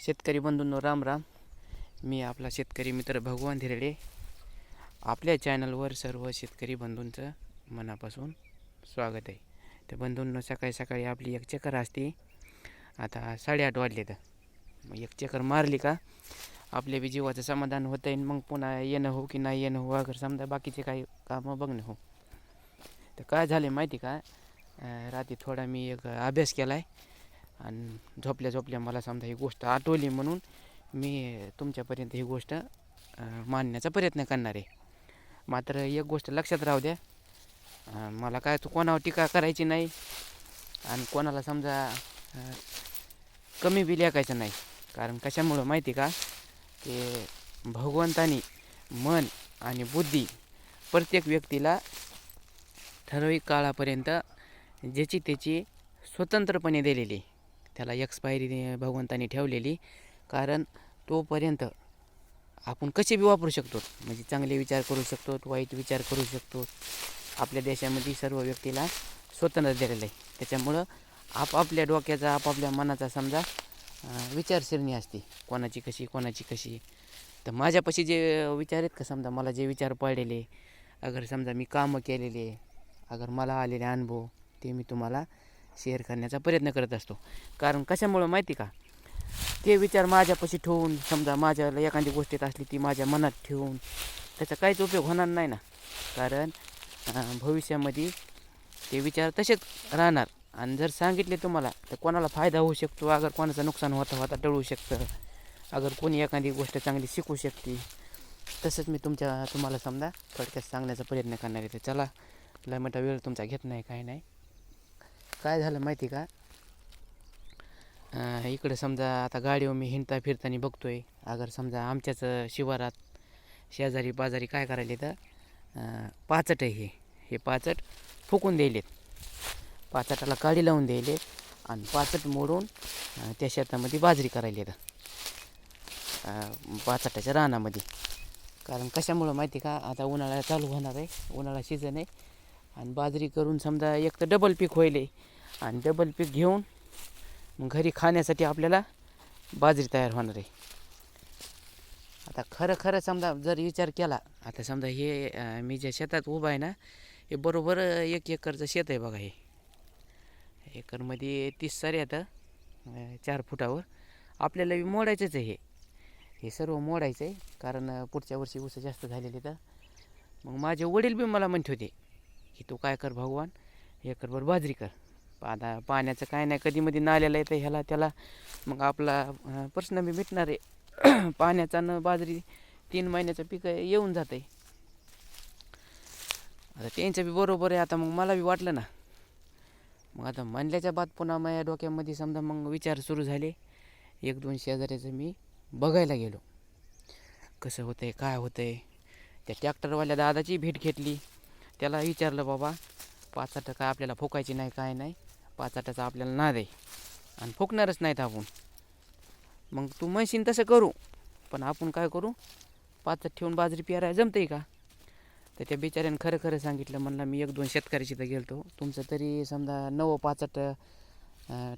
शेतकरी बंधूंनो राम राम. मी आपला शेतकरी मित्र भगवान धिरडे. आपल्या चॅनलवर सर्व शेतकरी बंधूंचं मनापासून स्वागत आहे. तर बंधूंनो सकाळी सकाळी आपली एक चक्कर असते. आता साडेआठ वाजले तर. मग एक चक्कर मारली का? आपल्या बी जीवाचं समाधान होतं आहे मग पुन्हा येणं हो की नाही येणं हो अगर समजा बाकीचे काही कामं बघणं हो. तर काय झाले माहिती का? रात्री थोडा मी एक अभ्यास केला आहे आणि झोपल्या झोपल्या मला समजा ही गोष्ट आठवली म्हणून मी तुमच्यापर्यंत ही गोष्ट मानण्याचा मांडण्याचा प्रयत्न करणार आहे. मात्र एक गोष्ट लक्षात राहू द्या मला काय तू कोणावर टीका करायची नाही आणि कोणाला समजा कमी बी लेखायचं नाही. कारण कशामुळं माहिती का? ते भगवंतानी मन आणि बुद्धी प्रत्येक व्यक्तीला ठराविक काळापर्यंत ज्याची त्याची स्वतंत्रपणे दिलेली आहे. त्याला एक्सपायरी भगवंताने ठेवलेली. कारण तोपर्यंत आपण कसे बी वापरू शकतो. म्हणजे चांगले विचार करू शकतो वाईट विचार करू शकतो. आपल्या देशामध्ये सर्व व्यक्तीला स्वतंत्र दिलेलं आहे. त्याच्यामुळं आपापल्या डोक्याचा आपापल्या मनाचा समजा विचारसरणी असते. कोणाची कशी कोणाची कशी. तर माझ्यापाशी जे विचार आहेत का समजा मला जे विचार पडलेले अगर समजा मी कामं केलेले अगर मला आलेले अनुभव ते मी तुम्हाला शेअर करण्याचा प्रयत्न करत असतो. कारण कशामुळं माहिती का? ते विचार माझ्यापाशी ठेवून समजा माझ्याला एखादी गोष्टीत असली ती माझ्या मनात ठेवून त्याचा काहीच उपयोग होणार नाही ना. कारण भविष्यामध्ये ते विचार तसेच राहणार. आणि जर सांगितले तुम्हाला तर कोणाला फायदा होऊ शकतो? अगर कोणाचं नुकसान होता होता टळू शकतं. अगर कोणी एखादी गोष्ट चांगली शिकू शकते. तसंच मी तुमच्या तुम्हाला समजा थोडक्यात सांगण्याचा प्रयत्न करणार आहे. तर चला लय मोठा वेळ तुमचा घेत नाही काय नाही. काय झालं माहिती का? इकडं समजा आता गाडीवर मी हिंडता फिरताना बघतोय. अगर समजा आमच्याच शिवारात शेजारी बाजारी काय करायले तर पाचट आहे हे. हे पाचट फुकून द्यायलेत. पाचटाला काडी लावून द्यायले आणि पाचट मोडून त्या शेतामध्ये बाजरी करायली तर पाचटाच्या रानामध्ये. कारण कशामुळं माहिती का आता उन्हाळा चालू होणार आहे. उन्हाळा सीझन आहे. आणि बाजरी करून समजा एक तर डबल पीक होईल. आहे. आणि डबल पीक घेऊन मग घरी खाण्यासाठी आपल्याला बाजरी तयार होणार आहे. आता खरं खरं समजा जर विचार केला आता समजा हे मी ज्या शेतात उभा आहे ना हे बरोबर एक एकरचं शेत आहे बघा हे. एकरमध्ये तीस सारे येतं चार फुटावर. आपल्याला बी मोडायचंच आहे हे. हे सर्व मोडायचं आहे कारण पुढच्या वर्षी ऊस जास्त झालेले तर. मग माझे वडील बी मला म्हणत होते की तू काय कर भगवान? एकरभर बाजरी कर. आता पाण्याचं काय नाही कधी मध्ये नाल्याला येतं ह्याला त्याला. मग आपला प्रश्न बी भेटणार आहे. पाण्याचा न बाजरी तीन महिन्याचं पीक येऊन जातं आहे आता त्यांचं बी बरोबर आहे. आता मग मला बी वाटलं ना. मग आता म्हणल्याच्या बाद पुन्हा माझ्या डोक्यामध्ये समजा मग विचार सुरू झाले. एक दोन शेजाऱ्याचं मी बघायला गेलो. कसं होतं आहे काय होतं आहे त्या ट्रॅक्टरवाल्या दादाची भेट घेतली. त्याला विचारलं बाबा पाच आठ आपल्याला फुकायची नाही काय नाही. पाच आठाचा आपल्याला ना दे. आणि फुकणारच नाहीत आपण. मग तू म्हणशील तसं करू. पण आपण काय करू? पाचात ठेवून बाजरी पेरायला जमते का? तर त्या बिचाऱ्यानं खरं खरं सांगितलं म्हणलं मी एक दोन शेतकऱ्याची तर गेलतो. तुमचं तरी समजा नवं पाचट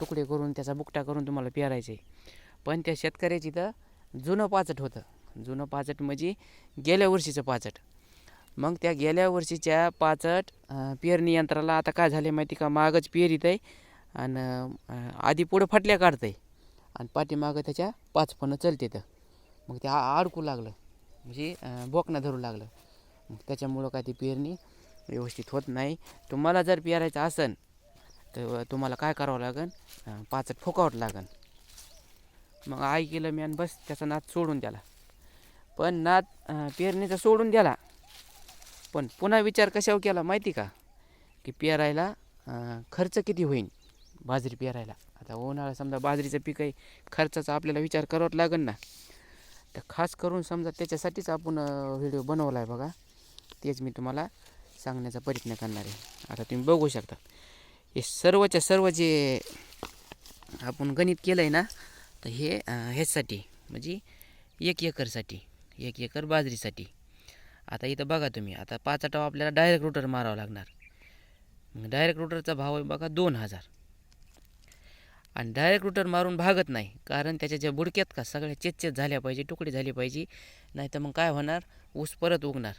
तुकडे करून त्याचा बुकटा करून तुम्हाला पेरायचं आहे पण त्या शेतकऱ्याची तर जुनं पाचट होतं. जुनं पाचट म्हणजे गेल्या वर्षीचं पाचट मग त्या गेल्या वर्षीच्या पाचट पेरणी यंत्राला आता काय झाले माहिती का? मागच पेरीत आहे आणि आधी पुढं फाटल्या काढतं आहे आणि पाठीमागं त्याच्या पाच फणं चलते तर मग ते अडकू लागलं. म्हणजे बोकणं धरू लागलं. मग त्याच्यामुळं काय ती पेरणी व्यवस्थित होत नाही. तुम्हाला जर पेरायचं असन तर तुम्हाला काय करावं लागेल पाचट फुकावं लागन. मग आई केलं मी आणि बस त्याचा नाद सोडून द्याला. पण नाद पेरणीचा सोडून द्याला. पण पुन्हा विचार कशावर केला माहिती का? की पेरायला खर्च किती होईल बाजरी पेरायला? आता उन्हाळा समजा बाजरीचं पीक आहे खर्चाचा आपल्याला विचार करावाच लागेल ना. तर खास करून समजा त्याच्यासाठीच आपण व्हिडिओ बनवला आहे बघा. तेच मी तुम्हाला सांगण्याचा प्रयत्न करणार आहे. आता तुम्ही बघू शकता. हे सर्वच्या सर्व जे आपण गणित केलं आहे ना तर हे ह्याचसाठी म्हणजे एक एकरसाठी एक एकर बाजरीसाठी. आता इथं बघा तुम्ही आता पाच आटाव आपल्याला डायरेक्ट रुटर मारावं लागणार. मग डायरेक्ट रुटरचा भाव आहे बघा दोन हजार. आणि डायरेक्ट रुटर मारून भागत नाही कारण त्याच्या ज्या बुडक्यात का सगळ्या चेतचेत झाल्या पाहिजे तुकडे झाली पाहिजे नाही तर मग काय होणार? ऊस परत उगणार.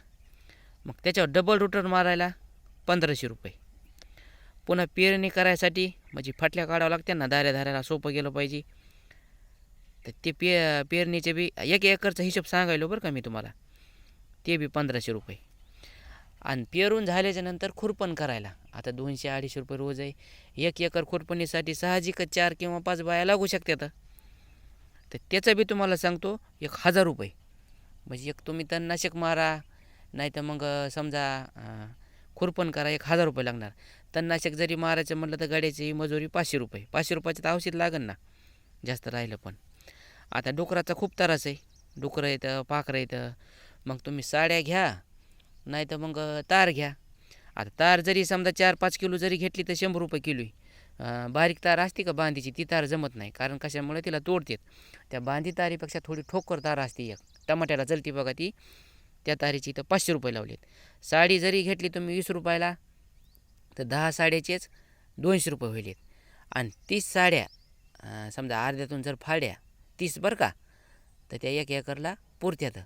मग त्याच्यावर डबल रुटर मारायला पंधराशे रुपये. पुन्हा पेरणी करायसाठी म्हणजे फाटल्या काढावं लागते ना दाऱ्या धाऱ्याला सोपं गेलं पाहिजे. तर ते पे पेरणीचे बी एक एकरचा हिशोब सांगायलो बरं का मी तुम्हाला. ते बी पंधराशे रुपये. आणि पेरून झाल्याच्यानंतर खुरपण करायला. आता दोनशे अडीचशे रुपये रोज आहे. एक एकर खुरपणीसाठी साहजिकच चार किंवा पाच बाया लागू शकतात. तर त्याचं बी तुम्हाला सांगतो एक हजार रुपये. म्हणजे एक तुम्ही तणनाशक मारा नाही तर मग समजा खुरपण करा एक हजार रुपये लागणार. तणनाशक जरी मारायचं म्हटलं तर गाड्याची मजुरी पाचशे रुपये. पाचशे रुपयाचं तर औषध लागेल ना जास्त राहिलं पण. आता डुकराचा खूप त्रास आहे. डुकरं येतं पाखरं येतं मग तुम्ही साड्या घ्या नाही तर मग तार घ्या. आता तार जरी समजा चार पाच किलो जरी घेतली तर शंभर रुपये किलो आहे बारीक तार असते का बांधीची? ती तार जमत नाही कारण कशामुळे? तिला तोडतात त्या बांधी तारीपेक्षा थोडी ठोकर तार असते एक. टमाट्याला चलती बघा ती. त्या तारीची तर पाचशे रुपये लावलेत. साडी जरी घेतली तुम्ही वीस रुपयाला तर दहा साड्याचेच दोनशे रुपये होईल आणि तीस साड्या समजा अर्ध्यातून जर फाड्या तीस बरं का तर त्या एक एकरला पुरत्यात.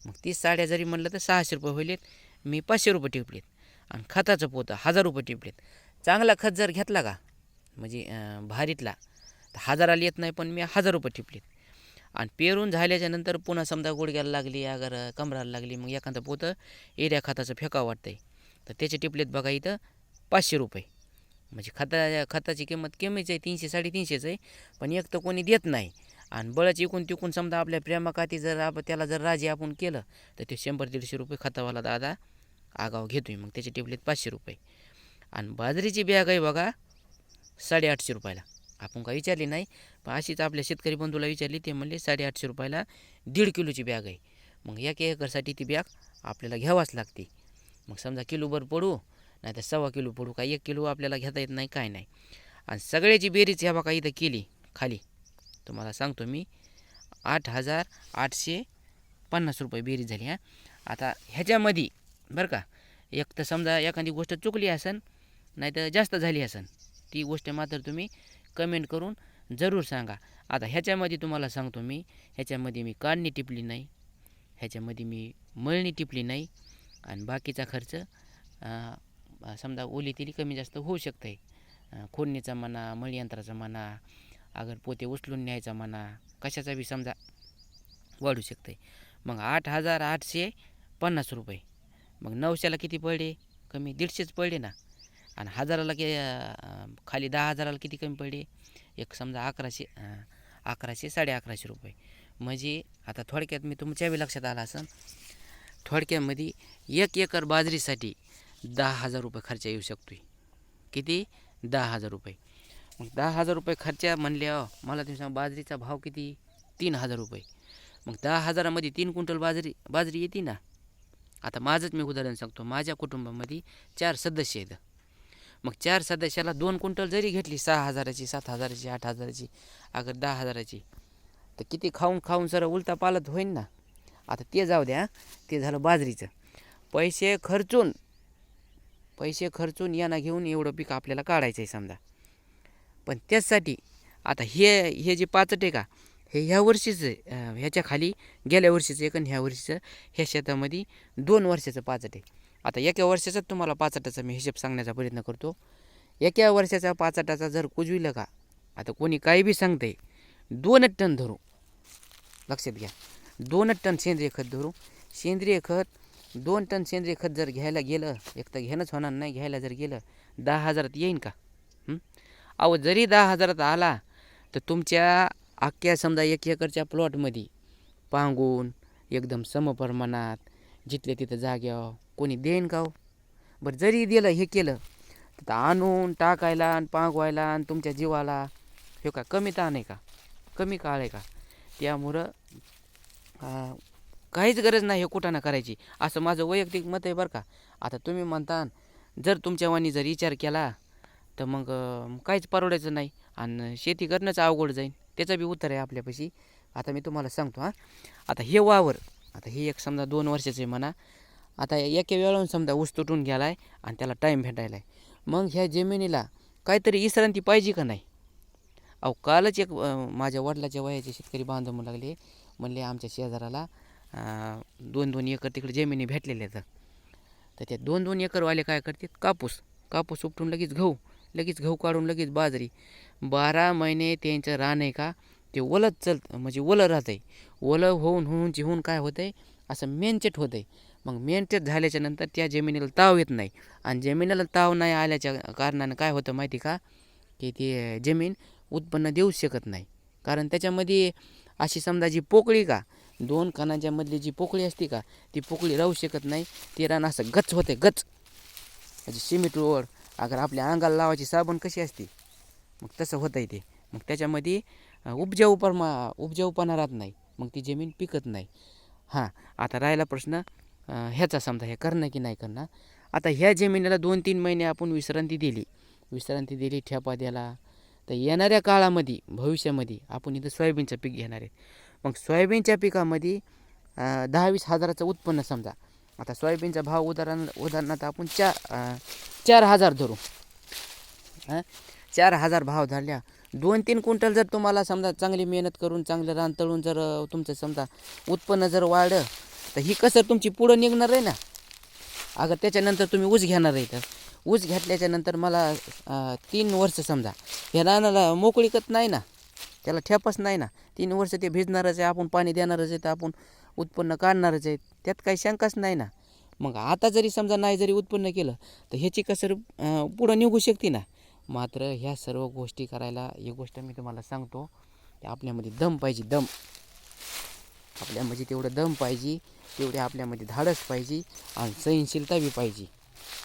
मग तीस साड्या जरी म्हणलं तर सहाशे रुपये होईलेत. मी पाचशे रुपये टिपलेत. आणि खताचं पोतं हजार रुपये टिपलेत. चांगला खत जर घेतला का म्हणजे भारीतला तर हजाराला येत नाही पण मी हजार रुपये टिपलेत. आणि पेरून झाल्याच्यानंतर पुन्हा समजा गुडघ्याला लागली अगर कमराला लागली मग एखादं पोतं एरिया खताचं फेकावं वाटतंय. तर त्याचे टिपलेत बघा इथं पाचशे रुपये. म्हणजे खता खताची किंमत कमीच आहे तीनशे साडेतीनशेच आहे पण एक तर कोणी देत नाही. आणि बळच इकून तिकून समजा आपल्या प्रेमाकाती जर आप त्याला जर राजी आपण केलं तर ते शंभर दीडशे रुपये खतावाला दादा आगाव घेतोय मग. त्याचे टिपलेत पाचशे रुपये. आणि बाजरीची बॅग आहे बघा साडेआठशे रुपयाला. आपण काही विचारली नाही पण अशीच आपल्या शेतकरी बंधूला विचारली ते म्हणले साडेआठशे रुपयाला दीड किलोची बॅग आहे. मग एक एकरसाठी ती बॅग आपल्याला घ्यावाच लागते. मग समजा किलोभर पडू नाही तर सव्वा किलो पडू का एक किलो आपल्याला घेता येत नाही काय नाही. आणि सगळ्याची बेरीज ह्या बघा इथं केली खाली. तुम्हाला सांगतो मी. आठ हजार आठशे पन्नास रुपये बेरीज झाली हां. आता ह्याच्यामध्ये बरं का एक तर समजा एखादी गोष्ट चुकली असन नाही तर जास्त झाली असन ती गोष्ट मात्र तुम्ही कमेंट करून जरूर सांगा. आता ह्याच्यामध्ये तुम्हाला सांगतो मी ह्याच्यामध्ये मी काढणी टिपली नाही ह्याच्यामध्ये मी मळणी टिपली नाही आणि बाकीचा खर्च समजा ओली तेली कमी जास्त होऊ शकते खोडणीचा म्हणा मळयंत्राचा म्हणा अगर पोते उचलून न्यायचा म्हणा कशाचा बी समजा वाढू शकते मग आठ हजार आठशे पन्नास रुपये. मग नऊशेला किती पडले? कमी दीडशेच पडले ना. आणि हजाराला कि खाली दहा हजाराला किती कमी पडले? एक समजा अकराशे अकराशे साडे अकराशे रुपये. म्हणजे आता थोडक्यात मी तुमच्या बी लक्षात आला असं थोडक्यामध्ये एक एकर बाजरीसाठी दहा हजार रुपये खर्च येऊ शकतो किती? दहा हजार रुपये. मग दहा हजार रुपये खर्च म्हणल्यावर मला तुम्ही सांगा बाजरीचा भाव किती? तीन हजार रुपये. मग दहा हजारामध्ये तीन क्विंटल बाजरी बाजरी येते ना? आता माझंच मी उदाहरण सांगतो. माझ्या कुटुंबामध्ये चार सदस्य आहेत. मग चार सदस्याला दोन क्विंटल जरी घेतली सहा हजाराची सात हजाराची आठ हजाराची अगर दहा हजाराची तर किती खाऊन खाऊन सर उलटा पालत होईन ना? आता ते जाऊ द्या ते झालं बाजरीचं. पैसे खर्चून पैसे खर्चून यांना घेऊन एवढं पीक आपल्याला काढायचं आहे समजा. पण त्याचसाठी आता हे हे जे पाचट आहे का हे ह्या वर्षीचं ह्याच्या खाली गेल्या वर्षीचं एक आणि ह्या वर्षीचं ह्या शेतामध्ये दोन वर्षाचं पाचट आहे. आता एका वर्षाचाच तुम्हाला पाचटाचा मी हिशेब सांगण्याचा प्रयत्न करतो. एका वर्षाचा पाचटाचा जर कुजविलं का आता कोणी काही बी सांगतंय दोनच टन धरू. लक्षात घ्या. दोनच टन सेंद्रिय खत धरू. सेंद्रिय खत दोन टन सेंद्रिय खत जर घ्यायला गेलं एक तर घेणंच होणार नाही घ्यायला जर गेलं दहा हजारात येईन का? अहो जरी दहा हजारात आला तर तुमच्या अख्ख्या समजा एक एकरच्या प्लॉटमध्ये पांगून एकदम समप्रमाणात जिथल्या तिथं जाग्याव कोणी देईन का हो? बरं जरी दिलं हे केलं तर आणून टाकायला आणि पांगवायला आणि तुमच्या जीवाला हे का कमी ताण आहे का? कमी काळ आहे का? त्यामुळं काहीच गरज नाही हे कुठानं करायची. असं माझं वैयक्तिक मत आहे बरं का. आता तुम्ही म्हणता जर तुमच्या वाणी जर विचार केला तर मग काहीच परवडायचं नाही आणि शेती करणंच अवघड जाईल त्याचं बी उत्तर आहे आपल्यापाशी. आता मी तुम्हाला सांगतो हां. आता हे वावर आता हे एक समजा दोन वर्षाचं आहे म्हणा. आता एका वेळाहून समजा ऊस तुटून गेला आहे आणि त्याला टाईम भेटायला आहे मग ह्या जमिनीला काहीतरी इसरांती पाहिजे का नाही? अहो कालच एक माझ्या वडिलाच्या वयाचे शेतकरी बांधव म्हणू लागले. म्हणले आमच्या शेजाराला दोन दोन एकर तिकडे जमिनी भेटलेल्या आहेत. तर त्या दोन दोन एकरवाले काय करतात? कापूस. कापूस उपटून लगेच गहू. लगेच गहू काढून लगेच बाजरी. बारा महिने त्यांचं रान आहे का ते ओलत चलतं म्हणजे ओलं राहतं आहे ओलं होऊन होऊन होऊन काय होतं आहे असं मेनचेट होतं आहे मग मेनचेट झाल्याच्यानंतर त्या जमिनीला ताव येत नाही. आणि जमिनीला ताव नाही आल्याच्या कारणानं काय होतं माहिती का की ती जमीन उत्पन्न देऊ शकत नाही. कारण त्याच्यामध्ये अशी समजा जी पोकळी का दोन कणाच्या मधली जी पोकळी असते का ती पोकळी राहू शकत नाही. ती रान असं गच होते गच म्हणजे सिमेंट रोड अगर आपल्या अंगाला लावायची साबण कशी असते? मग तसं होतं ते. मग त्याच्यामध्ये उपजाऊ उपजाऊपणा उपजाऊपणा राहत नाही. मग ती जमीन पिकत नाही. हां आता राहिला प्रश्न ह्याचा समजा हे करणं की नाही करणं आता ह्या जमिनीला दोन तीन महिने आपण विश्रांती दिली. विश्रांती दिली ठेपा दिला तर येणाऱ्या काळामध्ये भविष्यामध्ये आपण इथं सोयाबीनचं पीक घेणार आहे मग सोयाबीनच्या पिकामध्ये दहावीस दहा वीस हजाराचं उत्पन्न समजा. आता सोयाबीनचा भाव उदाहरण उदाहरणार्थ आपण चार चार हजार धरू. हां चार हजार भाव झाल्या. दोन तीन क्विंटल जर तुम्हाला समजा चांगली मेहनत करून चांगलं रान तळून जर तुमचं समजा उत्पन्न जर वाढलं तर ही कसर तुमची पुढं निघणार आहे ना? अगं त्याच्यानंतर तुम्ही ऊस घेणार आहे तर ऊस घेतल्याच्यानंतर मला तीन वर्ष समजा. ह्या रानाला मोकळीकत नाही ना? त्याला ठेपच नाही ना? तीन वर्ष ते भिजणारच आहे आपण पाणी देणारच आहे तर आपण उत्पन्न काढणारच आहे त्यात काही शंकाच नाही ना. मग आता जरी समजा नाही जरी उत्पन्न केलं तर ह्याची कसर पुढं निघू शकते ना. मात्र ह्या सर्व गोष्टी करायला एक गोष्ट मी तुम्हाला सांगतो की आपल्यामध्ये दम पाहिजे दम. आपल्यामध्ये तेवढं दम पाहिजे तेवढे आपल्यामध्ये धाडस पाहिजे आणि सहनशीलता बी पाहिजे.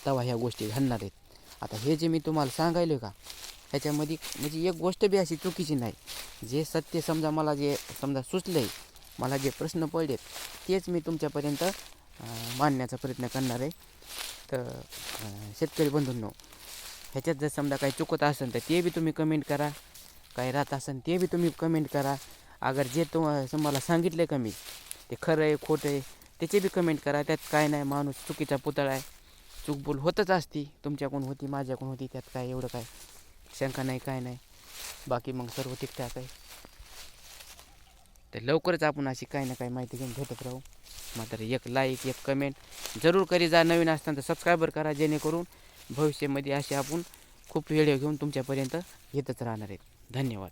तेव्हा ह्या गोष्टी घडणार आहेत. आता हे जे मी तुम्हाला सांगायलो का ह्याच्यामध्ये म्हणजे एक गोष्ट बी अशी चुकीची नाही. जे सत्य समजा मला जे समजा सुचलं आहे मला जे प्रश्न पडलेत तेच मी तुमच्यापर्यंत मांडण्याचा प्रयत्न करणार आहे. तर शेतकरी बंधूंनो ह्याच्यात जर समजा काही चुकत असेल तर ते बी तुम्ही कमेंट करा. काही राहत असेल ते बी तुम्ही कमेंट करा. अगर जे तुम मला सांगितलं का मी ते खरं आहे खोटं आहे त्याचे बी कमेंट करा. त्यात काय नाही माणूस चुकीचा पुतळा आहे. चूकबोल होतच असती तुमच्याकडून होती माझ्याकडून होती त्यात काय एवढं काय शंका नाही काय नाही. बाकी मग सर्व ठीकठाक आहे. तर लवकरच आपण अशी काही ना काही माहिती घेऊन भेटत राहू. मात्र एक लाईक एक कमेंट जरूर करी जा. नवीन असताना सबस्क्रायबर करा जेणेकरून भविष्यामध्ये असे आपण खूप व्हिडिओ घेऊन तुमच्यापर्यंत येतच राहणार आहेत. धन्यवाद.